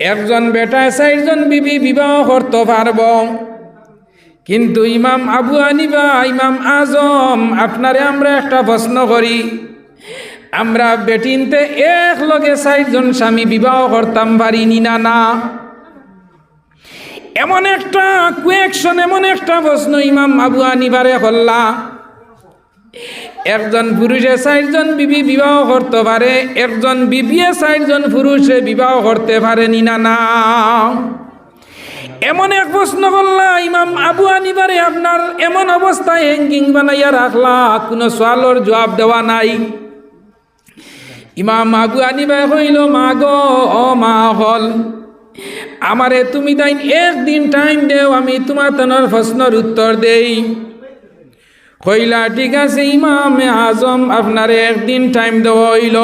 একজন বেটা চারজন বিবি, বিবাহ করতে পারব। কিন্তু ইমাম আবু আনিবা ইমাম আজম, আপনারে আমরা একটা প্রশ্ন করি। আমরা বেটিনতে এক লগে চারজন স্বামী বিবাহ করতাম, পারিনি না না? এমন একটা কুয়েকশন এমন একটা প্রশ্ন ইমাম আবু আনিবারে হল্লা একজন পুরুষে চারজন বিবি বিবাহ করতে পারে, একজন বিবিয়ে চারজন পুরুষে বিবাহ করতে পারেনি না না এমন এক প্রশ্ন করলা, ইমাম আবু আনিবারে আপনার এমন অবস্থায় হ্যাঙ্গিং বানাইয়া রাখলা, কোনো সোয়ালোর জবাব দেওয়া নাই। ইমাম আবু আনিবা কইল, মা গো, ও মা হল, আমারে তুমি তাই একদিন টাইম দেও, আমি তোমার তনর প্রশ্নের উত্তর দেই। কইলা, ঠিক আছে, ইমামে আজম, আপনারে একদিন টাইম দেওয়া হইল।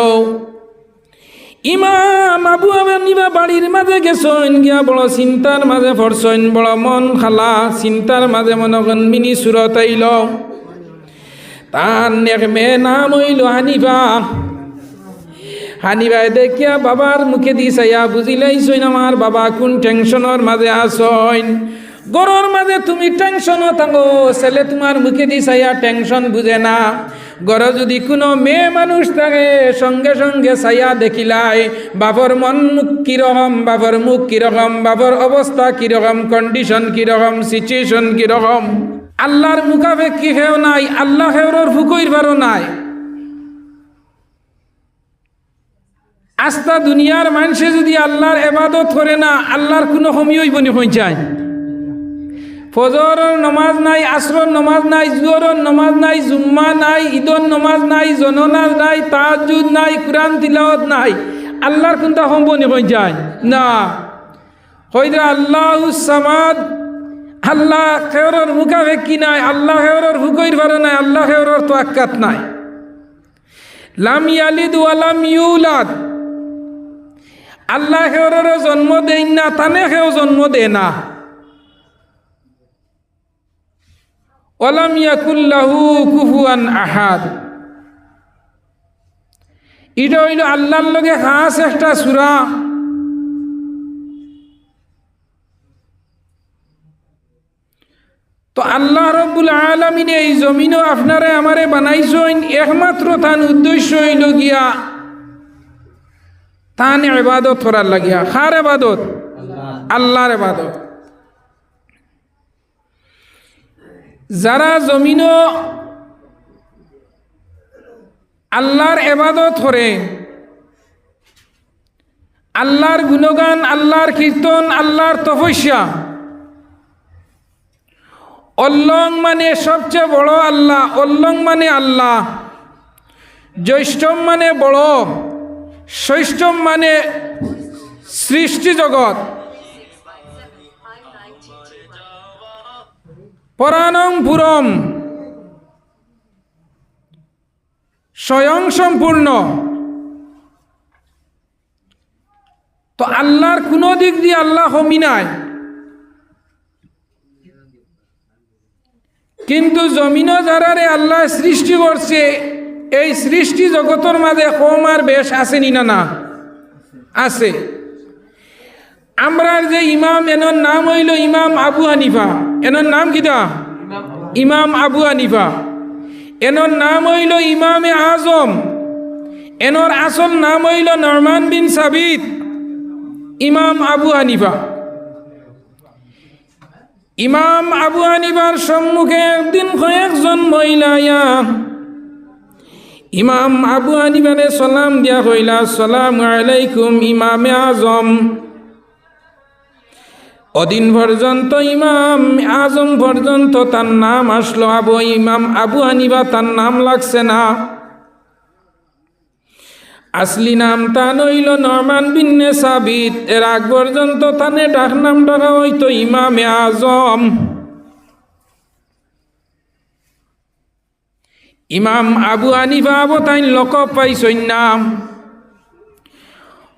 ইমাম আবু নিবা বাড়ির মাঝে গেছেন, গিয়া বড় চিন্তার মাঝে পড়ছেন, বড় মন খালা চিন্তার মাঝে মনে করেন মিনি সুরত আইল। তার এক মেয়ে নাম হইল হানিফা। হানিবাই দেখিয়া বাবার মুখে দি চাইয়া বুঝিলাইছইন আমার বাবা কোন টেনশনের মাঝে আসইন গরর মাঝে তুমি টেনশনও থাকো, ছেলে তোমার মুখে দি চাইয়া টেনশন বুঝে না। গর যদি কোনো মেয়ে মানুষ থাকে, সঙ্গে সঙ্গে চাইয়া দেখিলাই বাবর মন মুখ কীরকম বাবর মুখ কীরকম বাবর অবস্থা কীরকম কন্ডিশন কীরকম সিচুয়েশন কীরকম। আল্লাহর মুখাবে কি হেও নাই, আল্লাহ হেওর ফুকইর বারো নাই। আস্তা দুনিয়ার মানুষে যদি আল্লাহর এবাদত করে না, আল্লাহর কোনো সমীয় বনি পৌঁছায় ফজরের নমাজ নাই আসরর নমাজ নাই জুয়রের নমাজ নাই, জুম্মা নাই ঈদর নমাজ নাই জননাজ নাই তাজুদ নাই, কোরআন তিলাওয়াত নাই। আল্লাহর কোনটা সম্বনি পৌঁছায় না। হইদা আল্লাহ সামাদ, আল্লাহ খেওরের মুখাভেক্ষি নাই, আল্লাহ খেওরের হুকইর ভালো নাই, আল্লাহ খেওরের তো আক্কাত নাই। লাম ইয়ালিদ ওয়ালাম ইউলাদ। আল্লাহ হেওরের জন্ম দেই না, তানে হেও জন্ম দে না। ওলাম ইয়াকুল্লাহু কুফুয়ান আহাদ। এটা হইল আল্লাহর লগে খাস একটা সুরা। তো আল্লাহ রব্বুল আলমিনে এই জমিনও আপনারে আমারে বানাইছেন, একমাত্র তান উদ্দেশ্য হইল গিয়া তান এবাদত করার লাগিয়া। খার এবাদত আল্লাহর এবাদত যারা জমিন আল্লাহর এবাদত করে, আল্লাহর গুণগান, আল্লাহর কীর্তন, আল্লাহর তপস্যা, অল্লং মানে সবচেয়ে বড় আল্লাহ, অল্লং মানে আল্লাহ, জ্যৈষ্ঠম মানে বড় ষষ্ঠম মানে সৃষ্টি জগৎ। পরাণং পুরম। স্বয়ং সম্পূর্ণ। তো আল্লাহর কোনো দিক দিয়ে আল্লাহ হমি নাই। কিন্তু জমিন যারারে আল্লাহ সৃষ্টি করছে, এই সৃষ্টি জগতের মাঝে কম আর বেশ আসেনি না না? আছে। আমরার যে ইমাম, এনর নাম হইল ইমাম আবু হানিফা। এনর নাম কিটা ইমাম আবু হানিফা। এনর নাম হইল ইমামে আজম। এনর আসল নাম হইল নরমান বিন সাবিত। ইমাম আবু হানিফা। ইমাম আবু হানিফার সম্মুখে একদিন কয়েকজন মহিলা ইমাম আবু হানিফারে সালাম দিয়া কইলা, সালাম আলাইকুম ইমামে আজম। অদিন পর্যন্ত ইমাম, আজম পর্যন্ত তার নাম আসলো আবু ইমাম, আবু হানিফা তার নাম লাগছে না। আসলি নাম তা নইল নরমান বিন্নে সাবিত, এর আগ পর্যন্ত তানে ডাক নাম ডাকা হইতো ইমামে আজম। ইমাম আবু আনিবা আনিফা আবতাইন লোক পাইছই নাম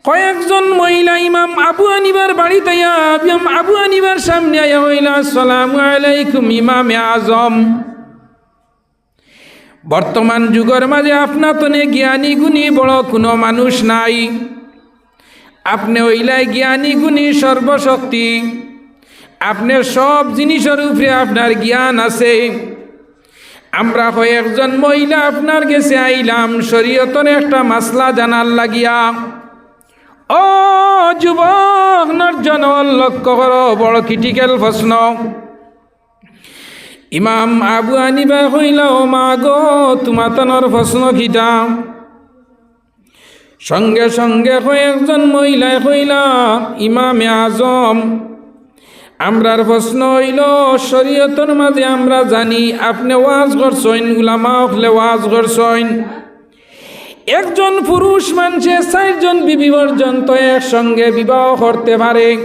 কয়েকজন মহিলা ইমাম আবু আনিবার বাড়িতে ইমাম আবু আনিবার সামনে আয়া হইলা আসসালামু আলাইকুম ইমামে আজম। বর্তমান যুগের মাঝে আপনাতনে জ্ঞানী গুণী বড় কোনো মানুষ নাই। আপনি ওইলাই জ্ঞানী গুণী সর্বশক্তি। আপনার সব জিনিসের উপরে আপনার জ্ঞান আছে। আমরা কয়েকজন মহিলা আপনার গেছে আইলাম, শরীয়তর একটা মাসলা জানার লাগিয়া। ও যুবক নর্জন লক্ষ্য করো, বড় ক্রিটিক্যাল প্রশ্ন। ইমাম আবু আনিবা হইল, মা গো তোমাতনর প্রশ্ন খিতা সঙ্গে সঙ্গে কয়েকজন মহিলায় কইলা ইমামে আজম, আমরার প্রশ্ন হইল, শরীয়তর মাঝে আমরা জানি, আপনি ওয়াজ করছেন গুলামা হলে ওয়াজ করছেন। একজন পুরুষ মানুষে চারজন বিবি পর্যন্ত একসঙ্গে বিবাহ করতে পারে।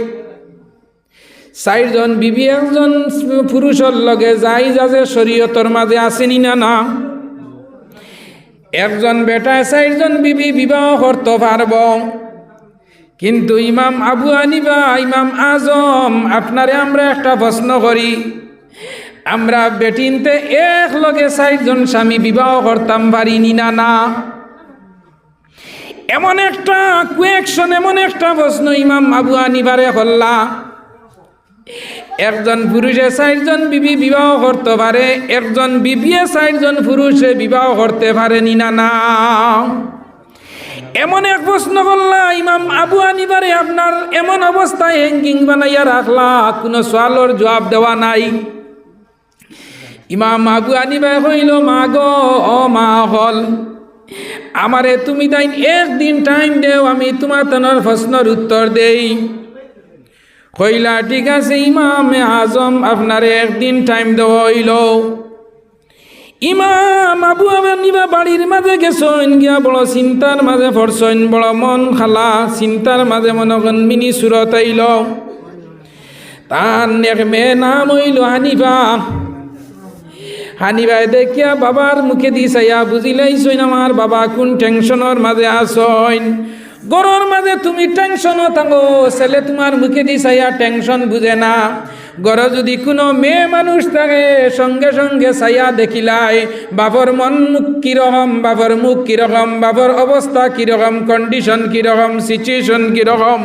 চারজন বিবি, একজন পুরুষের লগে যাই যাতে শরীয়তর মাঝে আসেনি না না। একজন বেটা চারজন বিবি বিবাহ করতে পারব। কিন্তু ইমাম আবু আনিবা ইমাম আজম, আপনারে আমরা একটা প্রশ্ন করি। আমরা বেটিনতে এক লগে চারজন স্বামী বিবাহ করতাম পারিনি না না। এমন একটা কুয়েকশন, এমন একটা প্রশ্ন ইমাম আবু আনিবারে হল্লা একজন পুরুষে চারজন বিবি বিবাহ করতে পারে, একজন বিবিয়ে চারজন পুরুষে বিবাহ করতে পারেনি না না। এমন এক প্রশ্ন করলা ইমাম আবু আনিবারে আপনার এমন অবস্থায় হ্যাঙ্গিং বানাইয়া রাখলা, কোনো সোয়ালোর জবাব দেওয়া নাই। ইমাম আবু আনিবা কইল, মা গো, ও মা হল। আমারে তুমি তাই একদিন টাইম দেও, আমি তোমার তনর প্রশ্নের উত্তর দেই। কইলা, ঠিক আছে, ইমামে আজম, আপনারে একদিন টাইম দেওয়া হইল। ইমাম আবু আবার নিবা বাড়ির মাঝে গেছেন, গিয়া বড় চিন্তার মাঝে পড়ছেন, বড় মন খালা চিন্তার মাঝে মনগন মিনি সুরত আইল। তার এক মেয়ে নাম হইল হানিফা। হানিবাই দেখিয়া বাবার মুখে দি চাইয়া বুঝিলাইছইন আমার বাবা, কোন টেনশনের মাঝে আসইন গরর মাঝে তুমি টেনশনও থাকো, ছেলে তোমার মুখে দি চাইয়া টেনশন বুঝে না। গর যদি কোনো মেয়ে মানুষ থাকে, সঙ্গে সঙ্গে চাইয়া দেখিলাই বাবর মন মুখ কীরকম বাবর মুখ কীরকম বাবর অবস্থা কীরকম কন্ডিশন কীরকম সিচুয়েশন কীরকম?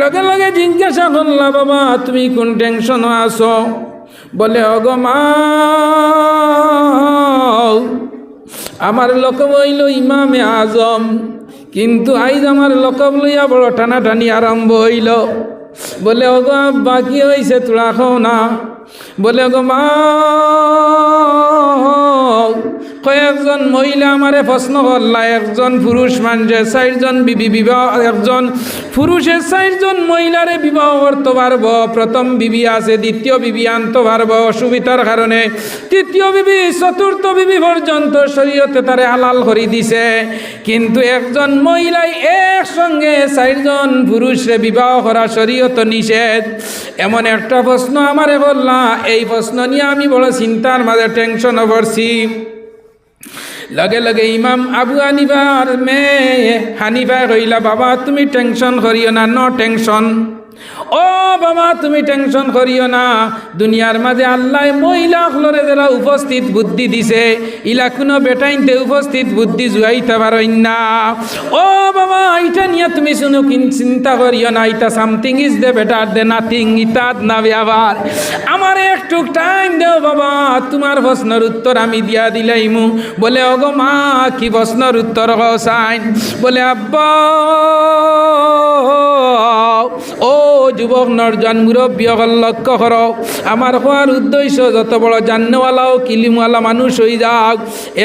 লগে লগে জিজ্ঞাসা করলা, বাবা, তুমি কোন টেনশনও আছো? বলে অগমা আমার লকব হইল ইমামে আজম, কিন্তু আইজ আমার লকব লইয়া বড় টানাটানি আরম্ভ হইল। বলে অগ আব্বা, কি হয়েছে তোরা খাও না? বলে অগ মা কয়েকজন মহিলা আমারে প্রশ্ন করলা, একজন পুরুষ মানুষে চারজন বিবি বিবাহ, একজন পুরুষের চারজন মহিলারে বিবাহ করতে পারব। প্রথম বিবি আছে, দ্বিতীয় বিবি আনতে পারব অসুবিধার কারণে। তৃতীয় বিবি, চতুর্থ বিবি পর্যন্ত শরীয়তে তারে হালাল করে দিছে। কিন্তু একজন মহিলাই একসঙ্গে চারজন পুরুষে বিবাহ করা শরীয়ত নিষেধ। এমন একটা প্রশ্ন আমারে বললা এই প্রশ্ন নিয়ে আমি বড় চিন্তার মাঝে টেনশন করছি লগে লগে ইমাম আবু আনিবার মেয়ে হানিবা রইলা, বাবা, তুমি টেনশন করিও না, ন টেনশন। ও বাবা, তুমি টেনশন করিও না। দুনিয়ার মাঝে আল্লাহ মহিলা হলরে যারা উপস্থিত বুদ্ধি দিছে ইলা কোনো বেটাইনতে উপস্থিত বুদ্ধি জুয়াইতে পারই না। ও বাবা এটা নিয়ে তুমি শুনো, কিন চিন্তা করিও না এটা something is the better than nothing ইতাত না ব্যবহার। আমার একটু টাইম দেও বাবা, তোমার প্রশ্নের উত্তর আমি দিয়া দিলাইমু। বলে অগো মা, কি প্রশ্নের উত্তর সাইন? বলে, আব্বা ও যুবক নরজন মুরব্বী লক্ষ্য কর। আমার হওয়ার উদ্দেশ্য, যত বড় জান্নওয়ালা ও কিলিমওয়ালা মানুষ হয়ে যাক।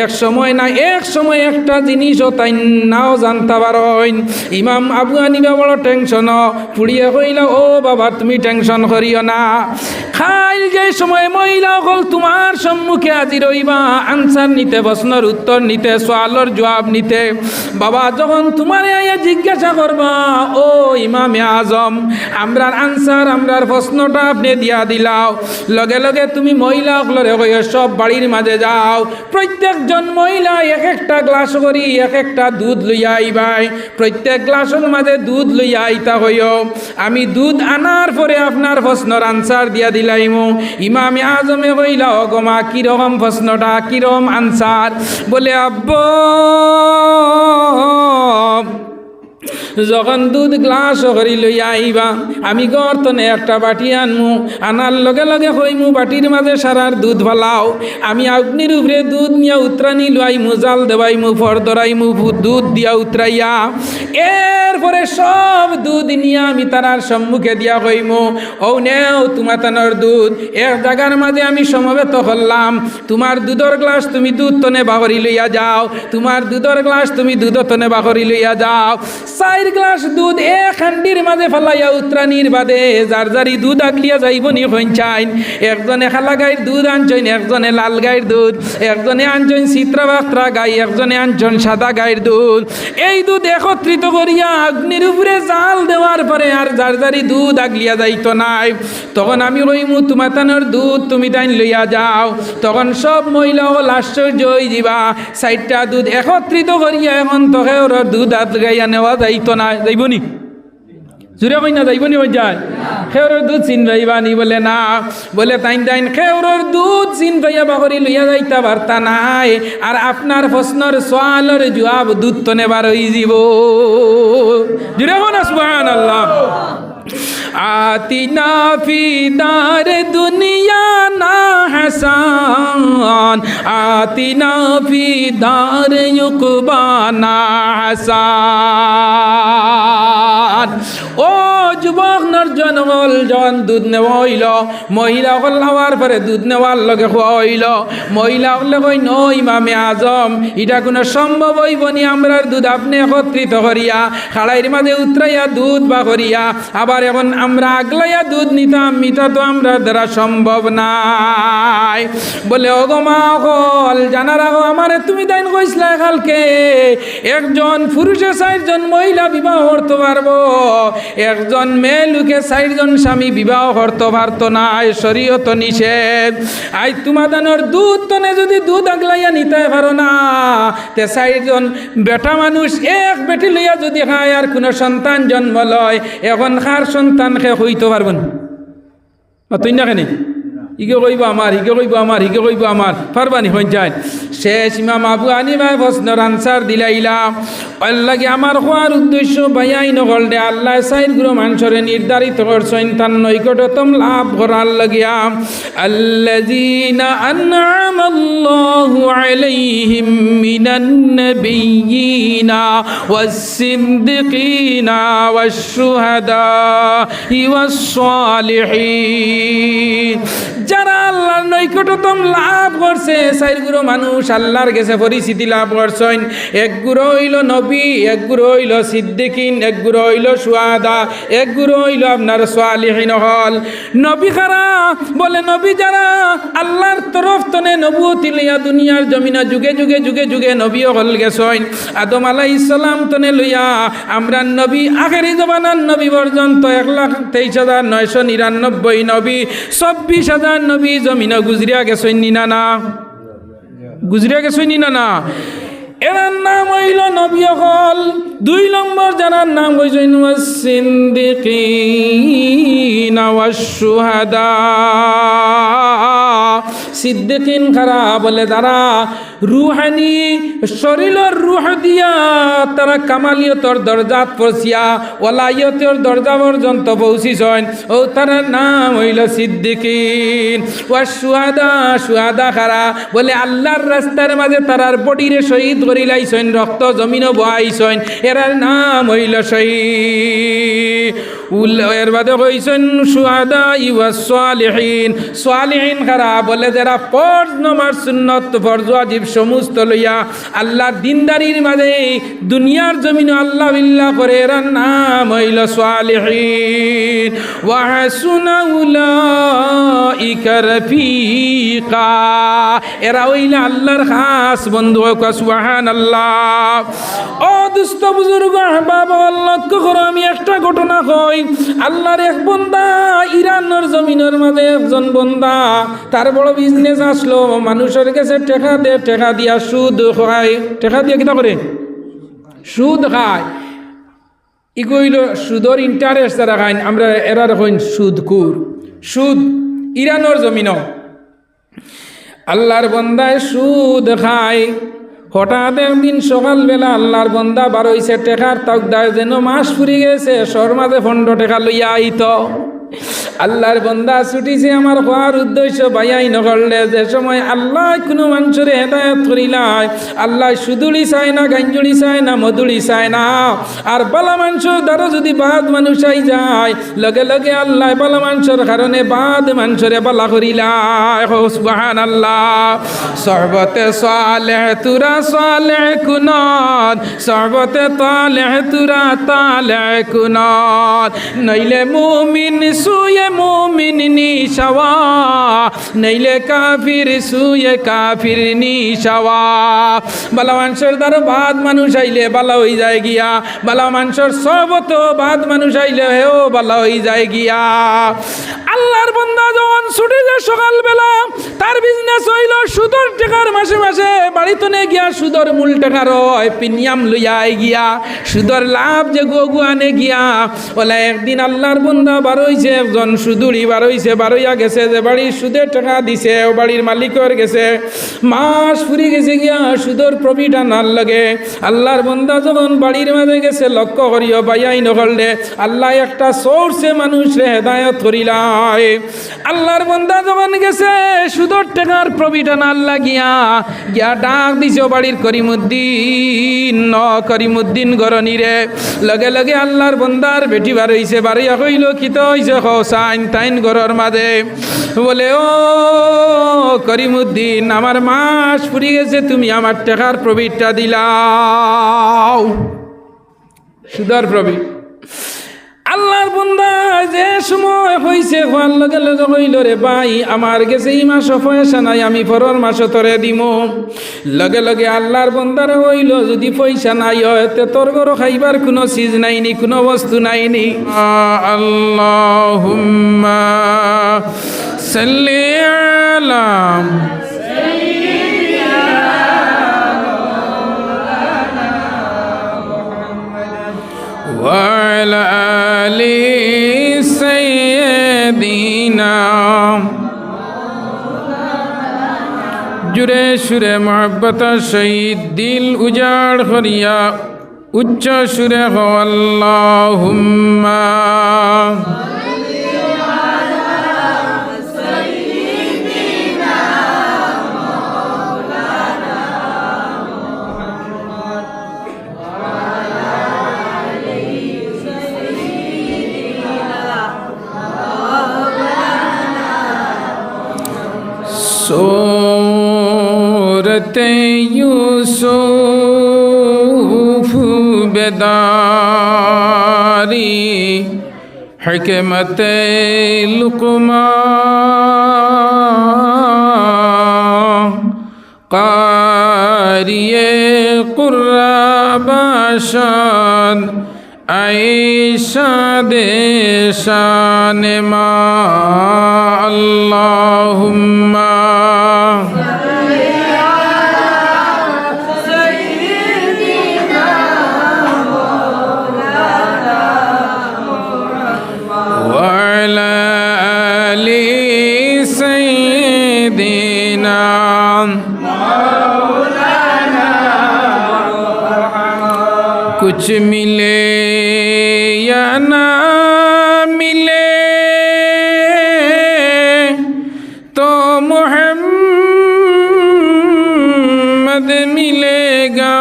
এক সময় না, এক সময় একটা জিনিসও তাই নাও জানতে পারেন ইমাম আবু আনিবা বড় টেনশন পুড়িয়ে কইল ও বাবা, তুমি টেনশন করিও না। খাইল যে সময় মহিলা হল তোমার সম্মুখে আজি রইবা। আনসার নিতে, প্রশ্নের উত্তর নিতে সোয়ালর জবাব নিতে। বাবা, যখন তোমার জিজ্ঞাসা করবা, ও ইমামে আজম, আমরার আনসার, আমরার প্রশ্নটা আপনি দিয়া দিলাও। লগে লগে তুমি মহিলা সকলরে কইয়া সব বাড়ির মাঝে যাও। প্রত্যেকজন মহিলা এক একটা গ্লাস করি, এক একটা দুধ লইয়া আইবাই। প্রত্যেক গ্লাসের মাঝে দুধ লইয়া আইতা হইও। আমি দুধ আনার পরে আপনার প্রশ্নর আনসার দিয়া দিলাইমু। ইমামে আজমে কইলা অগমা কীরকম প্রশ্নটা, কীরকম আনসার? বলে, আব্বা যখন দুধ গ্লাস করি লইয়া আইবা, আমি গর্তনে একটা বাটি আনমু, আনার লগে লগে হইমু বাটির মাঝে সারার দুধ ভালাও আমি অগ্নির উপরে দুধ নিয়া উতরানি লুয়াইমু জাল দেবাইমু ফর ধরাইমু দুধ দিয়া উতরাইয়া। এরপরে সব দুধ নিয়ে আমি তারার সম্মুখে দিয়া কইমু ও নেও তোমাতানোর দুধ, এক জায়গার মাঝে আমি সমবেত করলাম তোমার দুধের গ্লাস তুমি দুধ তনে বাহরি লইয়া যাও, তোমার দুধের গ্লাস তুমি দুধ তনে বাহরি লইয়া যাও। চার গ্লাস দুধ এক হান্ডির মাঝে ফেলাইয়া উত্রানির বাদে যার যারি দুধ আগলিয়া যাইব নি হইনচাইন। একজনে খালা গাইর দুধ আনছইন একজনে লাল গাইর দুধ। একজনে আনছইন চিত্রা বাত্রা গাই, একজনে আনছন সাদা গাইর দুধ। এই দুধ একত্রিত করিয়া অগ্নির উপরে জাল দেওয়ার পরে আর যার যারি দুধ আগলিয়া যাইত নাই। তখন আমি কইমু তোমাতানোর দুধ তুমি তাইন লইয়া যাও। তখন সব মহিলা হল আশ্চর্য হয়ে যাবা চারটা দুধ একত্রিত করিয়া এখন তোকে ওর দুধ আত গাইয়া নেওয়া যাইত না যাইব নি? জুড়ে কইনা যাইব নি হয়ে যায়? খেউরের দুধ চিন ভাইবা নি বলে, না। বলে তাইন তাইন খেউরের দুধ চিন ভাইয়া বাহরি লইয়া যাইতা বার্তা নাই। আর আপনার প্রশ্নর সোয়ালের জবাব দুধ তো নেবার হই যাব জুড়ে না সুবহান আল্লাহ আতিনা ফি দার দুনিয়া না হাসান। আতিনা ফি দার ইউকবা না হাসান। ও যুবক নর্জন হল জন দুধ নেওয়া হইল, মহিলা হল হওয়ার পরে দুধ নেওয়ার লগে খোয়া হইল। মহিলা হলে কই, ন ইমামে আজম, এটা কোনো সম্ভব হইব নি, আমরার দুধ আপনি একত্রিত করিয়া খাড়াইর মাঝে উতরাইয়া দুধ বা করিয়া, আবার এখন আমরা আগলাইয়া দুধ নিতাম মিতা তো আমরা দ্বারা সম্ভব নাই। বলে অগমা হল জানার আগো আমারে তুমি তাইন কইসলা কালকে একজন পুরুষে চারজন মহিলা বিবাহ করতে পারব একজন মেয়ে লুকে চারজন স্বামী বিবাহ করতে পারতো না শরীয়ত নিষেধ। আই তোমাদানোর দুধ তনে যদি দুধ আগলাইয়া নিতে পারো না, তে চারজন বেটা মানুষ এক বেটি লইয়া যদি খায় আর কোনো সন্তান জন্ম লয়, এখন খার সন্তানকে হইতে পারবেন তুই না কেন ইকে কইব আমার ইকে কইব আমার ইকে কইব আমার। পারবানি হইন যায় শেষ ইমাম আবু আনিবাই প্রশ্নের আনসার দিলাইলাম অল্লাগে আমার হওয়ার উদ্দেশ্য বাইয়াই নগল দে আল্লাহ সাইড গুরু মানুষরে নির্ধারিত করছেন তার নৈকটতম লাভ করার লাগিয়া। আল্লাযীনা আন'আমাল্লাহু আলাইহিম মিনান নাবিয়্যিনা ওয়াস-সিদ্দিকিনা ওয়াস-সালিহিন। যারা আল্লাহর নৈকটতম লাভ করছে চাইরগুলো মানুষ আল্লাহর গেছে পরিচিতি লাভ করছেন। এক গুরু হইল নবী, এক গুরু হইল সিদ্দিকিন, এক গুরু হইল সুয়াদা, এক গুরু হইল আপনার সোয়ালিহীন হল। নবী খারা বলে, নবী যারা আল্লাহর তরফ তনে নবুয়তি লইয়া দুনিয়ার জমিনা যুগে যুগে যুগে যুগে নবী হল গেছেন। আদম আলাই ইসলাম তনে লইয়া আমরা নবী, আখেরি জমানার নবী পর্যন্ত এক লাখ তেইশ হাজার নয়শো নিরানব্বই নবী, চব্বিশ হাজার নবী জমিনা গুজরিয়া গেছেন নিনা না গুজরিয়া গেছেন নিনা না এরার নাম হইল নবী হল দুই নম্বর জানার নাম হইছেন সিদ্দিকিন সুহাদা সিদ্দিকিন খারা বলে তারা রুহানি, শরীরের রুহ দিয়া তারা কামালিয়তর দরজাত পড়ছিয়া, ওলাইয়তর দরজা পর্যন্ত পৌঁছিছেন। ও তার নাম হইল সিদ্দিকিন। ও সুহাদা সুহাদা খারা বলে, আল্লাহর রাস্তার মাঝে তারার বডিরে শহীদ করিলাইছেন রক্ত জমিন বহাইছেন। এরার নাম হইল শহীদ। উল, এর বাদে কইছেন সুহাদা ইওয়া সালিহিন। সালিহিন খারা বলে, যারা ফরজ নমাজ, সুন্নত, ফরজ ওয়াজিব সমস্ত লইয়া আল্লাহর দিনদারির মাঝে দুনিয়ার জমিন আল্লাহ বিল্লাহ করে এর নাম হইল সালিহিন। ওয়া হাসুনা উলাইকা রফিকা। এরা হইল আল্লাহর খাস বন্ধু সুবহানাল্লাহ। ও দুস্থ বুজুর্গ, বাবা, লক্ষ্য করো, আমি একটা ঘটনা কই। আল্লাহর এক বন্দা ইরানের জমিনের মাঝে একজন বন্দা, তার বড় বিজনেস আসলো, মানুষের কাছে টেকা দে টেকা দিয়া সুদ খায়। টেকা দিয়া কিনা করে? সুদ খায়। ই কইল, সুদর ইন্টারেস্ট যারা খাইন আমরা এরা হইন সুদ কুর সুদ, ইরানোর জমিন আল্লাহর বন্দায় সুদ খায়। হঠাৎ একদিন সকালবেলা আল্লাহর বন্দা বারোইছে টেকার তাক দায় যেন মাস ফুরি গেছে সর মাঝে ফন্ড টেকা লইয়া আইত। আল্লাহর বন্দা ছুটিছে আমার হওয়ার উদ্দেশ্য বাইয়াই নগরলে। যে সময় আল্লাহ কোনো মানুষের হেদায়ত করিলাই আল্লাহ সুদুলি চায় না, গাঞ্জুলি চায় না মধুলি চায় না। আর বালা মানুষের দ্বারা যদি বাদ মানুষ আই যায়, লগে লগে আল্লাহ বালা মানুষের কারণে বাদ মানুষের বালা করিলাই সুবাহান আল্লাহ সর্বতে সালে তুরা সালে কুনত সর্বতে তালে তুরা তালে কুনত নইলে মুমিন সুয়ে মুমিন নিশাওয়া, নইলে কাফির সুয়ে কাফির নিশাওয়া। বালা মানুষের দ্বারা বাদ মানুষ আইলে বালা হয়ে যায় গিয়া বালা মানুষের সর্বত বাদ মানুষ আইলে হেও বালা হয়ে যায় গিয়া। আল্লাহর বন্দা যখন ছুটে যায় সকালবেলা, তার বিজনেস হইল সুদর টাকার মাসে মাসে, বাড়িতে নে গিয়া সুদর মূল টাকার হয়, প্রিমিয়াম লইয়া গিয়া, সুদর লাভ যে গগু আনে গিয়া বলে একদিন আল্লাহর বন্দা বারোইছে একজন সুদুরি বারোইছে বারোইয়া গেছে, যে বাড়ির সুদের টাকা দিছে, ও বাড়ির মালিকের গেছে। মাস ফুরি গেছে গিয়া সুদর প্রফিট আনার লাগে। আল্লাহর বন্দা যখন বাড়ির মাঝে গেছে, লক্ষ্য করিও বাইয়াই নগরলে আল্লাহ একটা সোর্সে মানুষরে হেদায়ত করিলাই আল্লাহর বন্দা যখন গেছে, সুদর টাকার প্রফিট আনার লাগিয়া, গিয়া ডাক দিছে বাড়ির করিমুদ্দিন ন করিমুদ্দিন গরনিরে লগে লগে আল্লাহর বন্দার বেটি বার হইছে বাড়িয়া কইল কিত হইছে সাইন তাইন গরর মাঝে। বলে, ও করিমুদ্দিন, আমার মাস ফুরি গেছে, তুমি আমার টাকার প্রবীরটা দিলাও। সুদার প্রফিট বন্দা, যে সময় হইছে, হওয়ার লগে লগে হইল রে ভাই, আমার গেছে এই মাস পয়সা নাই, আমি পরের মাস তরে দিম। লগে লগে আল্লাহর বন্দারে হইল, যদি পয়সা নাই হয়, তে তোর ঘর খাইবার কোনো চিজ নাইনি, কোনো বস্তু নাইনি। আল্লাহুম্মা সাল্লি আলা সুরে মহব্বত শহীদ দিল উজাড় করিয়া উচ্চ সুরে আল্লাহুম্মা حكمت لقمان قاری قرآباشان عیشہ دیشان ما اللہم कुछ मिले या ना मिले तो मोहम्मद मिलेगा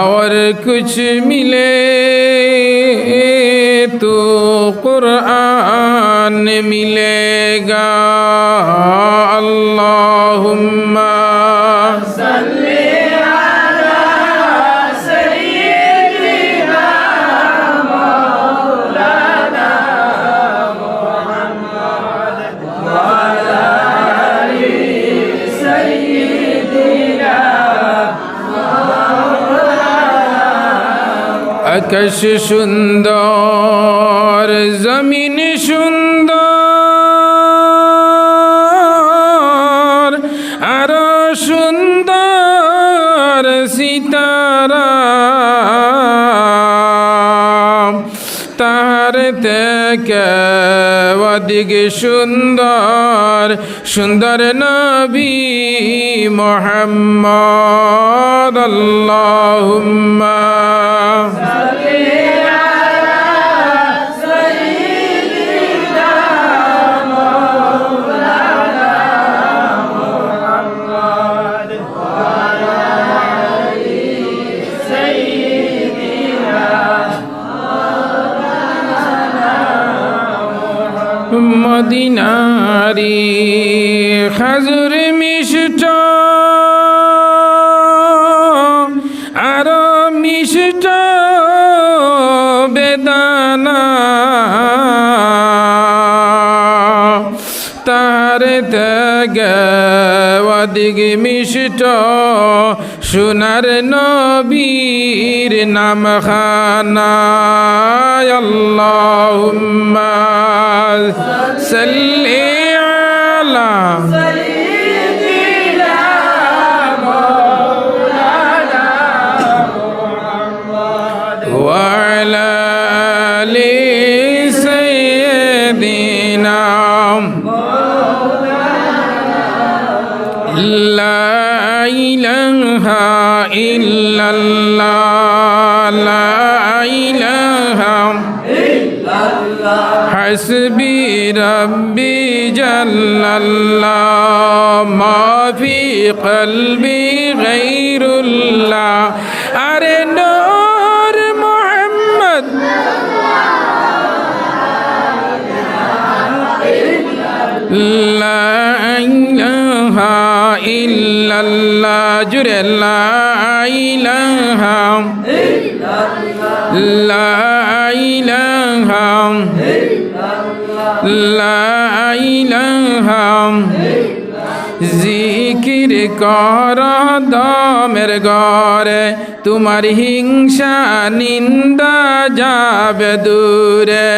और कुछ मिले तो कुरान मिलेगा আকাশ সুন্দর, জমিন সুন্দর, আর সুন্দর সীতারা। তার থেকে অধিক সুন্দর সুন্দর নবী মোহাম্মদ আল্লাহুম্মা। মদিনারি খাজুর মিষ্ট তার থেকে অধিক মিষ্ট সোনার নবীর নাম খানা আল্লাহুম্মা সাল্লি আলা وعلى حسبي ربي جل الله ما في قلبي غير الله أرى نور محمد لا إله إلا الله جل لا إله لا إله লাইলাহাম জিকির কর দমের গরে তোমার হিংসা নিন্দা যাবে দূরে।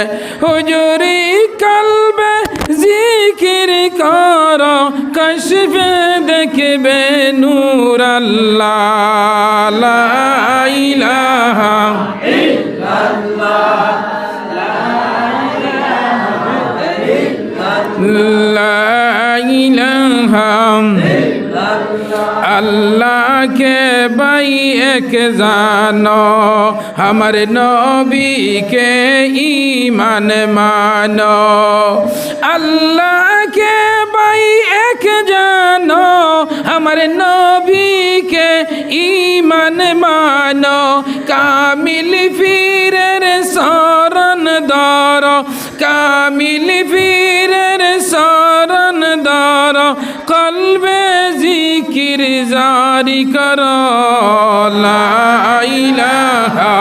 হুজুরি কালবে জিকির কর কশবে দেখবে নূর আল্লাহ। ইল্লাল্লাহ লাইলাম আল্লাহকে বাই এক জানো, আমার নবীকে ইমান মানো। আল্লাহকে বাই এক জানো, আমার নবীকে ইমান মানো। কামিল ফিরের শরণ দর কামিল ফির কলবে জিকির জারি কর লা ইলাহা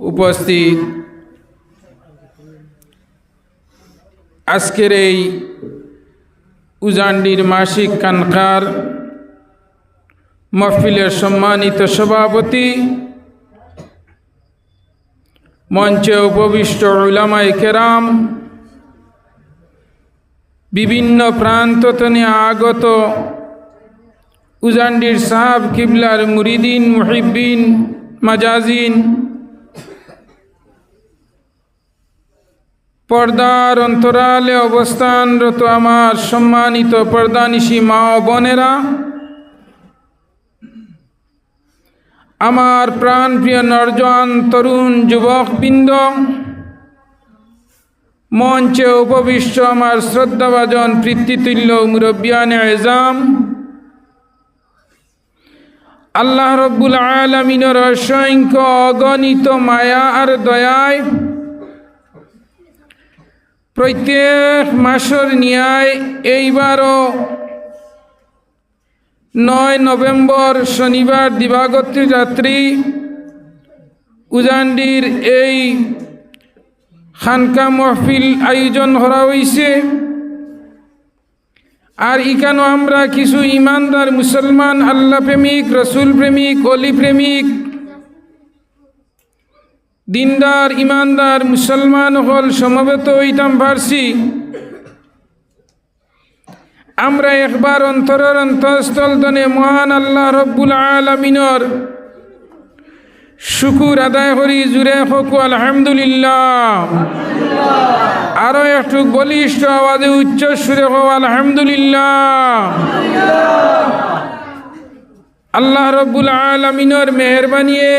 উপস্থিত। আজকের এই উজান্ডির মাসিক কানকার মফিলের সম্মানিত সভাপতি মঞ্চে উপবিষ্ট উলামাই কেরাম বিভিন্ন প্রান্ত থেকে আগত উজান্ডির সাহাব, কিবলার মুরিদিন মুহিবিন মাজাজিন, পর্দার অন্তরালে অবস্থানরত আমার সম্মানিত পর্দানিশী মা বোনেরা, আমার প্রাণপ্রিয় নরজন তরুণ যুবকবৃন্দ মঞ্চে উপবিষ্ট আমার শ্রদ্ধাভাজন পৃথিতুল্য মুরব্বিয়ান এজাম। আল্লাহ রব্বুল আলমিনের অসংখ্য অগণিত মায়া আর দয়ায় প্রত্যেক মাসের ন্যায় এইবারও নয় নভেম্বর শনিবার দিবাগত রাত্রি উজান্ডির এই খানকা মহফিল আয়োজন করা হয়েছে আর ইকানো আমরা কিছু ইমানদার মুসলমান, আল্লাহ প্রেমিক, রসুল প্রেমিক অলি প্রেমিক, দিনদার, ইমানদার মুসলমান হল সমবেত হইতাম পারছি। আমরা একবার অন্তরের অন্তঃস্থল দনে মহান আল্লাহ রব্বুল আলমিনর শুকুর আদায় করি, জুড়ে হকু, আলহামদুলিল্লাহ। আরও একটু বলিষ্ঠ আওয়াজে উচ্চ সুরে হো আলহামদুলিল্লাহ। আল্লাহ রব্বুল আলমিনর মেহরবানিয়ে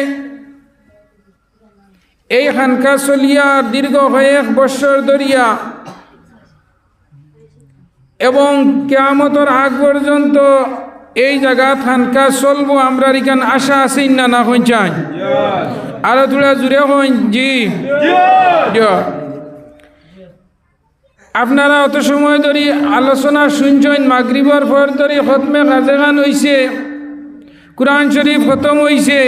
এই খানকা চলিয়া দীর্ঘ কয়েক বৎসর ধরিয়া এবং কেয়ামতর আগ পর্যন্ত এই জায়গা থানকা চলবো, আমরা এখান আশা আছে না না হইন চাই। আরও তোরা জুড়ে হইন, জি। আপনারা অত সময় ধরে আলোচনা শুনছেন, মাগরিবর পর ধরে খতমে কাজেগান হইছে, কোরআন শরীফ খতম হইছে,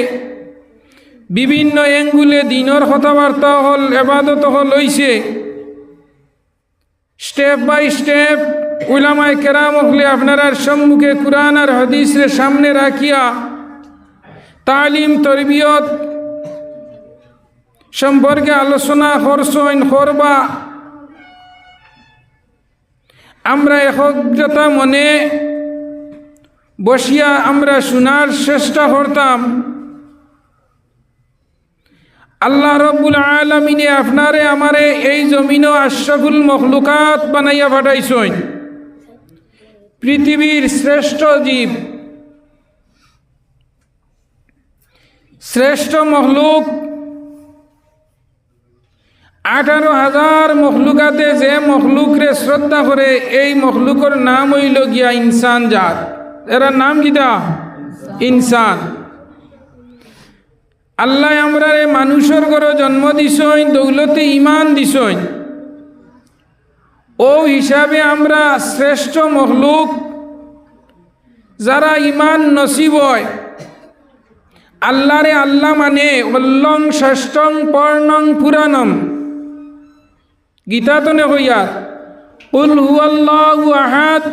বিভিন্ন এঙ্গুলে দিনের কথাবার্তা হল, এবাদত হল হইছে। স্টেপ বাই স্টেপ উলামায় কেরাম হলে আপনার সম্মুখে কোরআন আর হদিসের সামনে রাখিয়া তালিম, তরবিয়ত সম্পর্কে আলোচনা করছেন করবা আমরা একগ্রতা মনে বসিয়া আমরা শোনার চেষ্টা করতাম। আল্লাহ রব্বুল আলমিনে আপনারে আমারে এই জমিনও আশরাফুল মখলুকাত বানাইয়া পাঠাইছেন। পৃথিবীর শ্রেষ্ঠ জীব, শ্রেষ্ঠ মখলুক, আঠারো হাজার মখলুকাতে যে মখলুকরে শ্রদ্ধা করে এই মখলুকর নাম হইল গিয়া ইনসান জাত। এরা নাম কিতা ইনসান। আল্লাহ আমরা মানুষের ঘরে জন্ম দিছইন দৌলতে ইমান দিছইন ও হিসাবে আমরা শ্রেষ্ঠ মখলুক যারা ইমান নসিব হয়, আল্লাহরে আল্লাহ মানে অল্লং ষষ্ঠং পর্ণং পুরাণম গীতা তো নে হইয়া কুল হুয়াল্লাহু আহাদ।